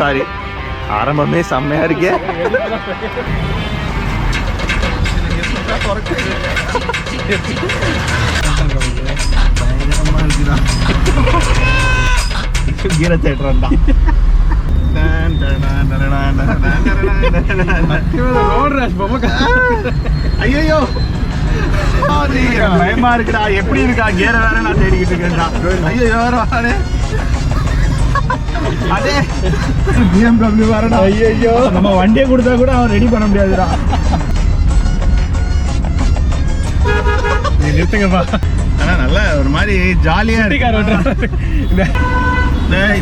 Sorry ஆரம்பமே செம்மையா இருக்கே கீரை பொம்மை ஐயோ பயமா இருக்குடா எப்படி இருக்கா கீரை வேற நான் தேடிக்கிட்டு இருக்கேன்டா ஐயோ வேற வாடே அதே. பிஎம்டபிள்யூ வரடா. ஐயோ நம்ம வண்டியை கொடுத்தா கூட அவன் ரெடி பண்ண முடியாதுடா. நீ நிறுத்துங்கப்பா. ஆனா நல்லா ஒரு மாதிரி ஜாலியா இருக்கு.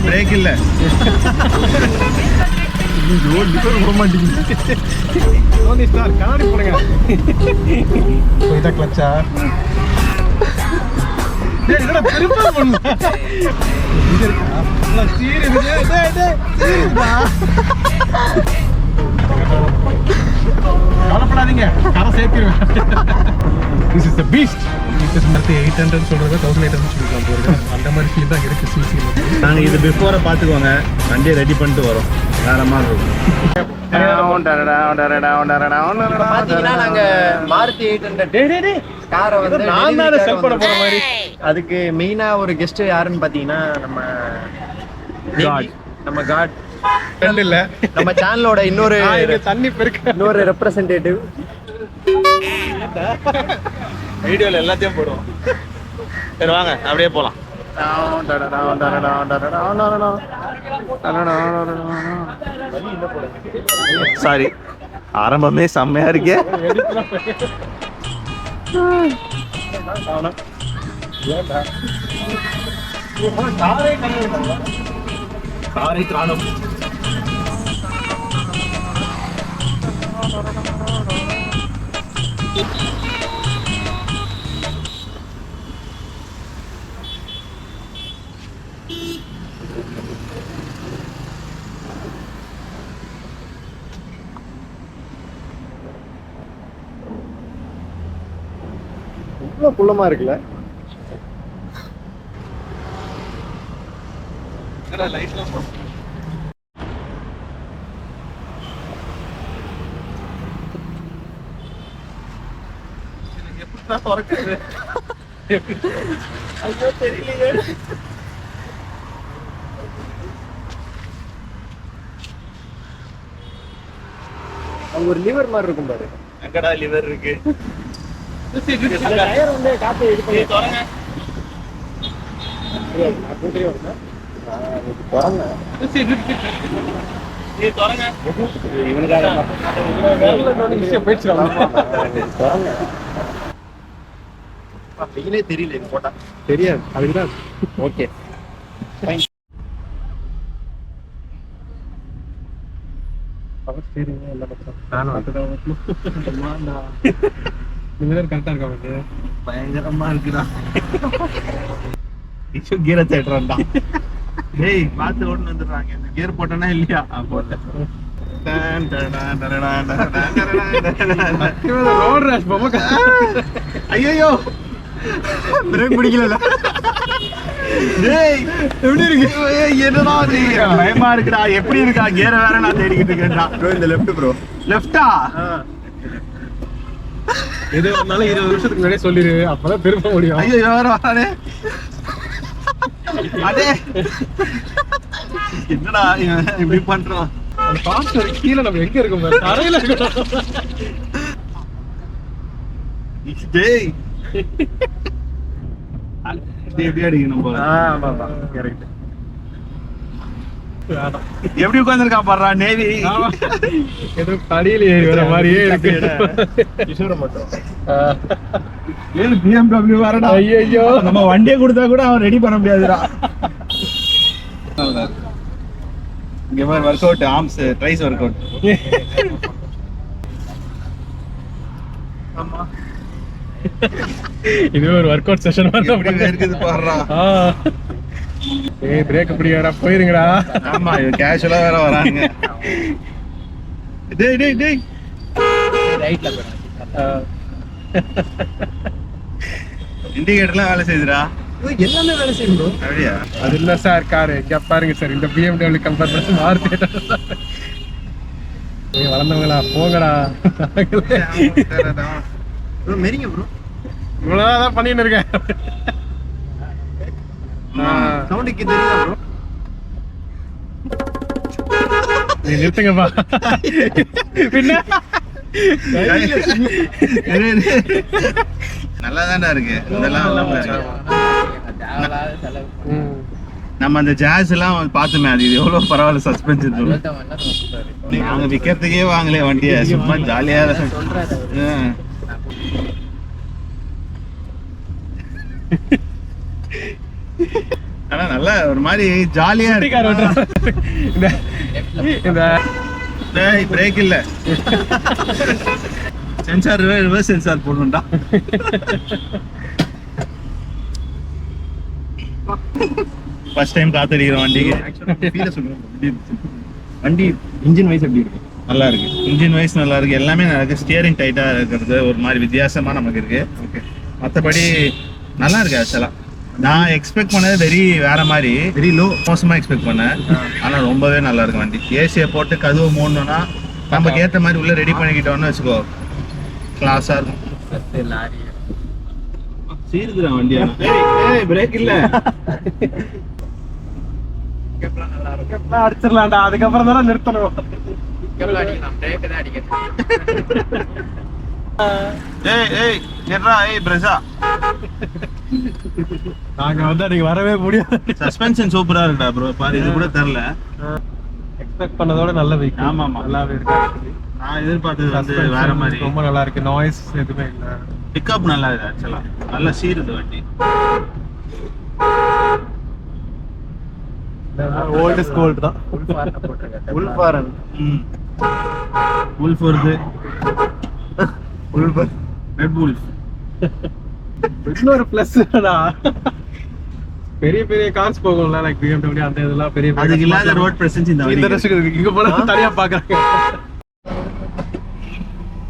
பிரேக் இல்ல. ஸ்டார் கண்ணாடி போடுங்க. கிளச்சா கவலைப்படாதீங்க கரை சேர்த்திருவேன். This is the beast eight hundred சொல்றது தௌசண்ட் எயிட் ஹண்ட்ரட் சொல்லிக்கலாம் அந்த மாதிரி ஃபீல் தான் இருக்கு சிசி நாங்க இது பிஃபோரை பாத்துக்கோங்க வண்டியை ரெடி பண்ணிட்டு வரோம். வேற மாதிரி இருக்கும். நாங்க மாருதி எயிட் ஹண்ட்ரட் காரை வந்து நான் தான் செல் பண்ண போற மாதிரி. அதுக்கு மெயினா ஒரு கெஸ்ட் யாருன்னு பாத்தீங்கன்னா நம்ம God. நம்ம காட் இல்ல. நம்ம சேனலோட இன்னொரு தண்ணி பெருக்க இன்னொரு ரெப்ரசன்டேட்டிவ் வீடியோல எல்லாத்தையும் போடுவோம். சரி வாங்க. அப்படியே போலாம். சாரி ஆரம்பமே செம்மையா இருக்கே. காரை திராணம் குள்ளமா இருக்குல்ல அங்க ஒரு லிவர் மாதிரி இருக்கும் பாரு. எங்கடா லிவர் இருக்கு? டயர் வந்து காத்து இது பண்ணி. நான் வரேன் குரங்க வெயிலே தெரியல போட்டா தெரியாது அதுக்குதான் ஓகே பவர் ஸ்டீரிங் எல்லாம் பக்கம் நானும் அதுதான் கரெக்டா இருக்கா வந்து பயங்கரமா இருக்குடா இஷு கீரை தேடுறான்டா டேய் பார்த்து ஓட்டு வந்துடுறாங்க. இந்த கியர் போட்டனா இல்லையா? போட்டேன். டான், டடான், டடான், டடான், டடான், டடான். ரோட் ரேஷ் ஐயையோ! பிரேக் பிடிக்கல டேய் எப்படி இருக்கு? என்னடா நீ பயமா இருக்குடா. எப்படி இருக்கா? கியர வேற நான் தேடிக்கிட்டு இருக்கேன்டா ப்ரோ இந்த லெஃப்ட் ப்ரோ லெஃப்டா எது வந்தாலும் இருபது வருஷத்துக்கு முன்னாடியே சொல்லிடு அப்பதான் திரும்ப முடியும். ஐயோ வேற வரானே. அடே என்னடா இப்படி பண்றான். அந்த கீழே நம்ம எங்க இருக்கோம். தரையில இருக்கோம். டேய். இது எப்படி அடிக்கணும் போல. ஆமா ஆமா. கரெக்ட். எப்படி உட்காந்துருக்கா பாடுறா நேவி. ஏதோ படியில ஏறி வர மாதிரியே இருக்கு. ஏழு பிஎம்டபிள்யூ வரடா ஐயோ நம்ம வண்டியை கொடுத்தா கூட அவன் ரெடி பண்ண முடியாதுடா. இங்க மாதிரி work out arms tris work out ஆமா. இது ஒரு ஒர்க் அவுட் செஷன் எப்படி இருக்குது பாடுறா? ஏய் பிரேக் பிடிக்கடா போயிருங்கடா. ஆமா இது கேஷுவலா வேற வராங்க. டேய் டேய் டேய். ரைட்ல ஆ. இண்டிகேட்டர்லாம் வேலை செய்யுதுடா. எல்லாமே வேலை செய்யும் bro. அப்படியா? அது இல்ல சார் காரு. இங்க பாருங்க சார் இந்த பிஎம்டபிள்யூ கம்பேர் பண்ணி மாருதி நீங்க வளர்ந்தவங்களா போங்கடா. மெரிங்க bro. இவ்வளவுதான் பண்ணிட்டு இருக்கேன். ஆ. தெரியுதா bro? நீ நிறுத்துங்கப்பா பின்ன நல்லா தான்டா இருக்கு இதெல்லாம் நம்ம அந்த ஜாஸ் எல்லாம் பார்த்துமே அது இது எவ்வளவு பரவாயில்ல சஸ்பென்ஷன் நாங்க விக்கிறதுக்கே வாங்கல வண்டிய சும்மா ஜாலியா சொல்றேன் ஆனா நல்லா ஒரு மாதிரி ஜாலியா இருக்கு. இந்த பிரேக் இல்ல. சென்சார் ரிவர்ஸ் சென்சார் போடணும்டா. ஃபர்ஸ்ட் டைம் காத்தடிக்கிற வண்டிக்கு. வண்டி இன்ஜின் வைஸ் எப்படி இருக்கு? நல்லா இருக்கு. இன்ஜின் வைஸ் நல்லா இருக்கு. எல்லாமே நல்லா இருக்கு. ஸ்டியரிங் டைட்டா இருக்கிறது ஒரு மாதிரி வித்தியாசமா நமக்கு இருக்கு. மற்றபடி நல்லா இருக்கு ஆக்சுவலா நான் எக்ஸ்பெக்ட் பண்ணது வெரி வேற மாதிரி. வெரி லோ மோசமா எக்ஸ்பெக்ட் பண்ணேன். ஆனா ரொம்பவே நல்லா இருக்கு வண்டி. ஏசியை போட்டு கதவு மூடணும்னா நமக்கு ஏத்த மாதிரி உள்ள ரெடி பண்ணிக்கிட்டோம்னு வச்சுக்கோ. கிளாஸா இருக்கும். வண்டியா ஏய் பிரேக் இல்ல. அடிச்சிடலாம்டா. அதுக்கப்புறம் தானே நிறுத்தணும். ஏய் ஏய் ஏய் பிரசா நாங்க வந்து நீங்க வரவே முடியாது. சஸ்பென்ஷன் சூப்பரா இருக்குடா ப்ரோ பாரு இது கூட தெரியல. எக்ஸ்பெக்ட் பண்ணதோட நல்ல வெஹிக்கிள் ஆமா, ஆமா. நல்லாவே இருக்கு. நான் எதிர்பார்த்தது வந்து வேற மாதிரி. ரொம்ப நல்லா இருக்கு. நாய்ஸ் எதுவுமே இல்ல. பிக்கப் நல்லா இருக்கு ஆக்சுவலா நல்லா சீருது வண்டி. ஓல்டு தான். உள்பார்ட்ட போட்டிருக்காரு. உள்பாரன் ம். உல்ஃப் வருது. உல்ஃப் ரெட் உல்ஃப் இன்னொரு பிளஸ் பெரிய பெரிய கார்ஸ் போகும்ல லைக் BMW அந்த இதெல்லாம் பெரிய அதுக்கு இல்லாத. ரோட் பிரசன்ஸ் இந்த இந்த ரசிக்கு இருக்கு இங்க போனா தனியா பாக்குறாங்க.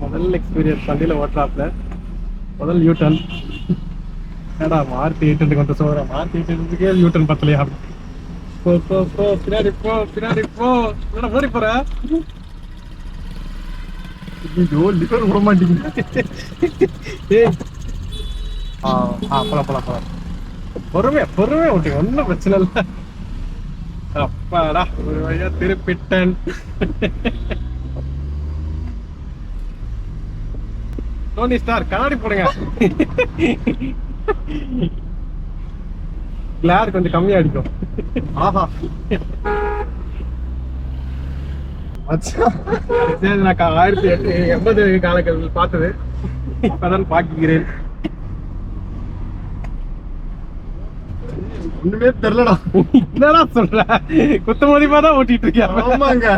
முதல் எக்ஸ்பீரியன்ஸ் வண்டியில ஓட்டுறாப்ல. முதல் யூ டர்ன் ஏடா மாருதி எயிட் ஹண்ட்ரட் வந்து சோற மாருதி எயிட் ஹண்ட்ரட்க்கே யூ டர்ன் பத்தலையா? போ போ போ பின்னாடி போ பின்னாடி போ. என்னடா ஓடி போற? ஐயோ லிவர் விட மாட்டேங்குது. ஏய் ஆ ஆ போலாம் போலாம் போலாம். பொறுமையா பொறுமையா ஓட்டி ஒன்றும் பிரச்சனை இல்லை. அப்பாடா ஒரு வழியா திருப்பிட்டேன். டோனி ஸ்டார் கண்ணாடி போடுங்க. கிளார் கொஞ்சம் கம்மியா அடிக்கும். ஆஹா. நான் ஆயிரத்தி எட்டு எண்பது காலக்கட்டத்தில் பார்த்தது. இப்பதான் பாக்கிக்கிறேன் ஒண்ணுமே தெரியலடா. என்னடா சொல்ற? குத்த மதிப்பா தான் ஓட்டிட்டு இருக்கியா? ஆமாங்க.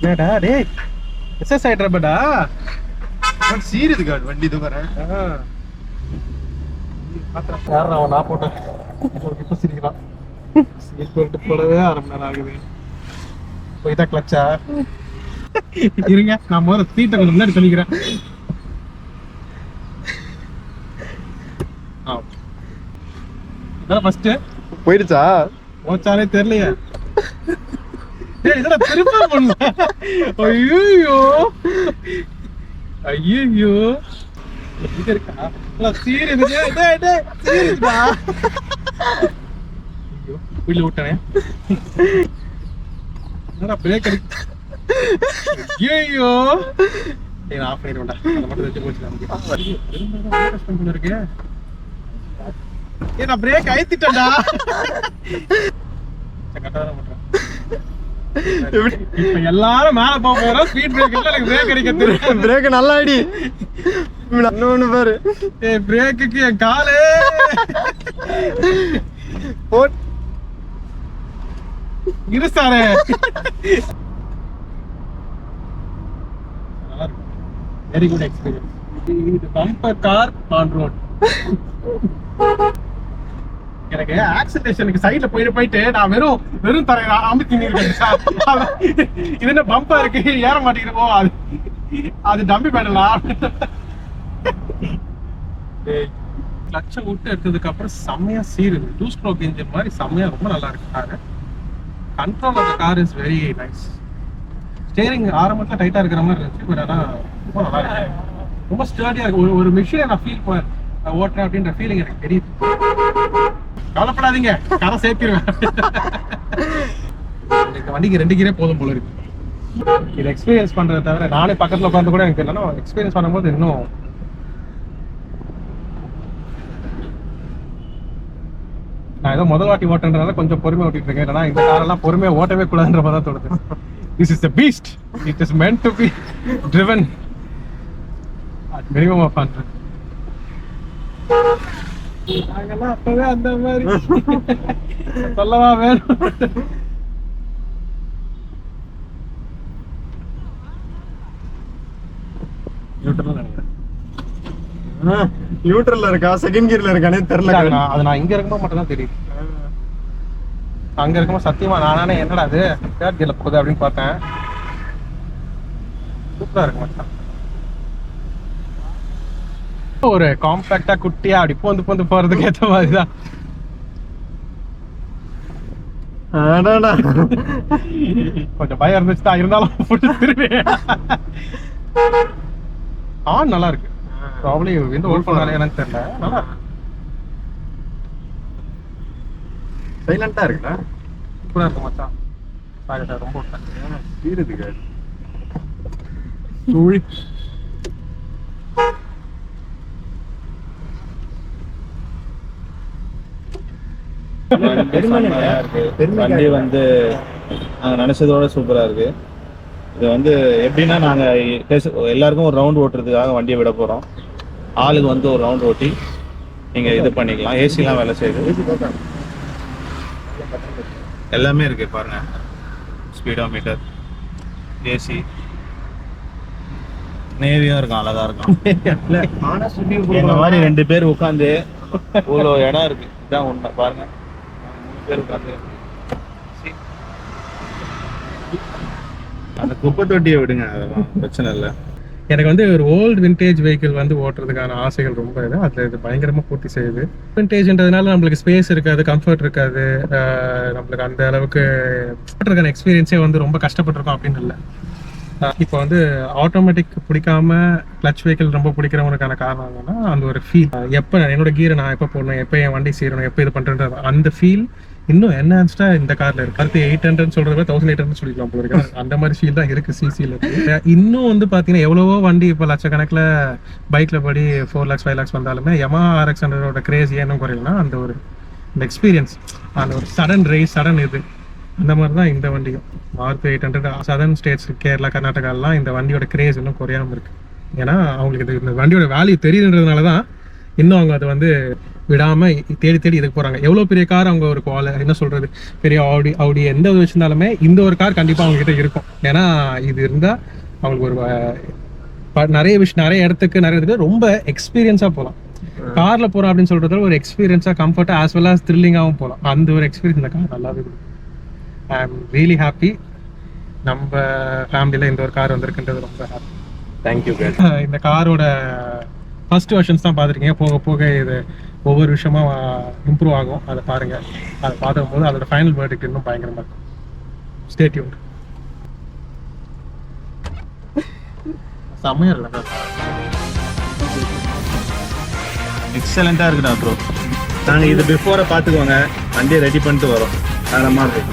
என்னடா டேய் எஸ்எஸ் ஆயிடுறப்படா சீருது கார்டு வண்டி இது வரேன் யாரா அவன் நான் போட்டேன்? இப்போ சிரிக்கிறான். சீட் போடவே அரை மணி நேரம் ஆகுது. இப்போ இதான் கிளச்சா இருங்க நான் முதல்ல சீட்டை கொஞ்சம் முன்னாடி தள்ளிக்கிறேன் இதான் ஃபர்ஸ்ட் போயிடுச்சா? மோச்சாலே தெரியலையே. டேய் இதடா திரும்ப பண்ணல ஐயோ ஐயோ இது இருக்கா? சீரியஸ் டேய் டேய் டேய் சீரியஸ்டா ஐயோ உள்ள விட்டனே. என்னடா பிரேக் அடி? ஐயோ டேய் ஆஃப் பண்ணிடுவேன்டா அத மட்டும் வச்சு போச்சு நமக்கு திரும்ப கஷ்டம் பண்ண இருக்கே. ஏய் நான் பிரேக் அழுத்திட்டேன்டா. இப்ப எல்லாரும் மேல போக போறோம் ஸ்பீட் பிரேக் இல்ல எனக்கு பிரேக் அடிக்க தெரியும் பிரேக் நல்லா அடி இன்னொன்னு பாரு. ஏய் பிரேக்குக்கு என் காலு. போட் இரு சாரே. வெரி குட் எக்ஸ்பீரியன்ஸ் இது பம்பர் கார் ஆன் ரோட் எனக்கு ஆக்சிலேஷனுக்கு சைட்ல போயிட்டு போயிட்டு நான் வெறும் வெறும் தரையை அமுத்தி இருக்கேன் இது என்ன பம்பா இருக்கு? ஏற மாட்டேங்கிறப்போ அது அது டம்பி பேடலா டேய் கிளச்சை விட்டு எடுத்ததுக்கு அப்புறம் செம்மையா சீருது. டூ ஸ்ட்ரோக் இன்ஜின் மாதிரி செம்மையா ரொம்ப நல்லா இருக்கு car control of car is very nice steering ஆரம்பத்தில் டைட்டா இருக்கிற மாதிரி இருந்துச்சு பட் ஆனா ரொம்ப நல்லா இருக்கு. ரொம்ப ஸ்டர்டியா இருக்கு. ஒரு ஒரு மிஷினை நான் ஃபீல் ஓட்டுறேன் அப்படின்ற ஃபீலிங் எனக்கு தெரியுது. கவலைப்படாதீங்க. கரை சேர்த்திருவேன். இந்த வண்டிக்கு ரெண்டு கீரே போதும் போல இருக்கு. இது எக்ஸ்பீரியன்ஸ் பண்றதை தவிர நானே பக்கத்துல உட்காந்து கூட எனக்கு தெரியல எக்ஸ்பீரியன்ஸ் பண்ணும்போது இன்னும் நான் ஏதோ முதல் வாட்டி ஓட்டுன்றதால கொஞ்சம் பொறுமை ஓட்டிட்டு இருக்கேன். ஏன்னா இந்த காரெல்லாம் பொறுமையா ஓட்டவே கூடாதுன்ற மாதிரி தான் தோணுது. This is the beast it is meant to be driven at minimum of hundred நாங்கெல்லாம் அப்பவே அந்த மாதிரி. சொல்லவா வேணும். நியூட்ரல்ல இருக்கா? செகண்ட் கியர்ல இருக்கானே தெரியல. அது நான் அது நான் இங்க இருக்கும்போது மட்டும் தான் தெரியும் அங்க இருக்கும்போது சத்தியமா நானே என்னடா அது தேர்ட் கியர்ல போகுது அப்படின்னு பார்த்தேன். சூப்பரா இருக்கு மச்சான். ஒரு காம்பாக்டா குட்டியா அப்படி போந்து போந்து போறதுக்கு ஏத்த மாதிரி தான். கொஞ்சம் பயம் இருந்துச்சு தான் இருந்தாலும் போட்டு திரும்பி ஆன் நல்லா இருக்கு. ப்ராப்ளி எந்த ஓல் பண்ணாலே எனக்கு தெரியல. நல்லா. சைலண்டா இருக்குடா சூப்பரா இருக்கு மச்சான். சாரி சார் ரொம்ப விட்டேன். தீருதுங்க தூள் செம்மையா இருக்கு. வண்டி வந்து நாங்க நினைச்சதோட சூப்பரா இருக்கு. இது வந்து எப்படின்னா நாங்க டெஸ்ட் எல்லாருக்கும் ஒரு ரவுண்ட் ஓட்டுறதுக்காக வண்டியை விட போறோம். ஆளுக்கு வந்து ஒரு ரவுண்ட் ஓட்டி நீங்க இது பண்ணிக்கலாம். ஏசிலாம் வேலை செய்யுது. எல்லாமே இருக்கு பாருங்க. ஸ்பீடோ மீட்டர் ஏசி நேவியும் இருக்கும் அழகா இருக்கும். இந்த மாதிரி ரெண்டு பேர் உட்காந்து இவ்வளோ இடம் இருக்கு. இதான் உண்மை. பாருங்க. பேர் உட்காந்து அந்த குப்பை தொட்டியை விடுங்க அதெல்லாம் பிரச்சனை இல்லை. எனக்கு வந்து ஒரு ஓல்டு வின்டேஜ் வெஹிக்கிள் வந்து ஓட்டுறதுக்கான ஆசைகள் ரொம்ப இது அதில் இது பயங்கரமாக பூர்த்தி செய்யுது. வின்டேஜ்ன்றதுனால நம்மளுக்கு ஸ்பேஸ் இருக்காது கம்ஃபர்ட் இருக்காது. ஆஹ் நம்மளுக்கு அந்த அளவுக்கு ஓட்டுறதுக்கான எக்ஸ்பீரியன்ஸே வந்து ரொம்ப கஷ்டப்பட்டிருக்கோம் அப்படின்னு இல்லை. இப்போ வந்து ஆட்டோமேட்டிக் பிடிக்காம கிளச் வெஹிக்கிள் ரொம்ப பிடிக்கிறவனுக்கான காரணம் என்னன்னா அந்த ஒரு ஃபீல் எப்போ என்னோட கீரை நான் எப்போ போடணும் எப்போ என் வண்டி சீரணும் எப்போ இது பண்ணுறது அந்த ஃபீல் இன்னும் என்ஹான்ஸ்டா இந்த கார்ல இருக்கு. அடுத்து எயிட் ஹண்ட்ரட் சொல்றத தௌசண்ட் எயிட் ஹண்ட்ரட் சொல்லிக்கலாம் போல இருக்கு. அந்த மாதிரி ஃபீல் தான் இருக்கு சிசியில் இன்னும் வந்து பாத்தீங்கன்னா எவ்வளவோ வண்டி இப்போ லட்சக்கணக்கில் பைக்ல படி ஃபோர் லேக்ஸ் ஃபைவ் லேக்ஸ் வந்தாலுமே யமா ஆர்எக்ஸ் ஹண்ட்ரடோட கிரேஸ் ஏன்னு குறையலனா அந்த ஒரு இந்த எக்ஸ்பீரியன்ஸ் அந்த ஒரு சடன் ரேஸ் சடன் இது. அந்த மாதிரி தான் இந்த வண்டியும். Maruti eight hundred southern states Kerala கர்நாடகாலாம் இந்த வண்டியோட கிரேஸ் இன்னும் குறையாம இருக்கு. ஏன்னா அவங்களுக்கு இது இந்த வண்டியோட வேல்யூ தெரியுன்றதுனால தான் இன்னும் அவங்க அதை வந்து விடாம தேடி தேடி இதுக்கு போறாங்க. எவ்வளவு பெரிய கார் அவங்க ஒரு குவால என்ன சொல்றது? பெரிய ஆடி ஆடி எந்த இது வச்சிருந்தாலுமே இந்த ஒரு கார் கண்டிப்பா அவங்க கிட்ட இருக்கும். ஏன்னா இது இருந்தா அவங்களுக்கு ஒரு நிறைய விஷயம் நிறைய இடத்துக்கு நிறைய இடத்துக்கு ரொம்ப எக்ஸ்பீரியன்ஸா போகலாம் கார்ல போறோம் அப்படின்னு சொல்றதுல ஒரு எக்ஸ்பீரியன்ஸா கம்ஃபர்ட்டா ஆஸ் வெல் ஆஸ் த்ரில்லிங்காகவும் போகலாம் அந்த ஒரு எக்ஸ்பீரியன்ஸ் இந்த கார் நல்லாவே ஐ ஆம் ரியலி ஹாப்பி நம்ம ஃபேமிலியில இந்த ஒரு கார் வந்திருக்குன்றது ரொம்ப ஹாப்பி தேங்க்யூ இந்த காரோட ஃபர்ஸ்ட் வெர்ஷன்ஸ் தான் பார்த்துருக்கீங்க. போக போக இது ஒவ்வொரு விஷயமா இம்ப்ரூவ் ஆகும். அதை பாருங்க. அதை பார்க்கும் போது அதோட ஃபைனல் வேர்டுக்கு இன்னும் பயங்கரமா இருக்கும். ஸ்டேட்யூன் செம்மையா இல்லை எக்ஸலண்டா இருக்குடா ப்ரோ நாங்க இது பிஃபோரை பார்த்துக்கோங்க. வண்டியை ரெடி பண்ணிட்டு வரோம். தரமா இருக்கும்.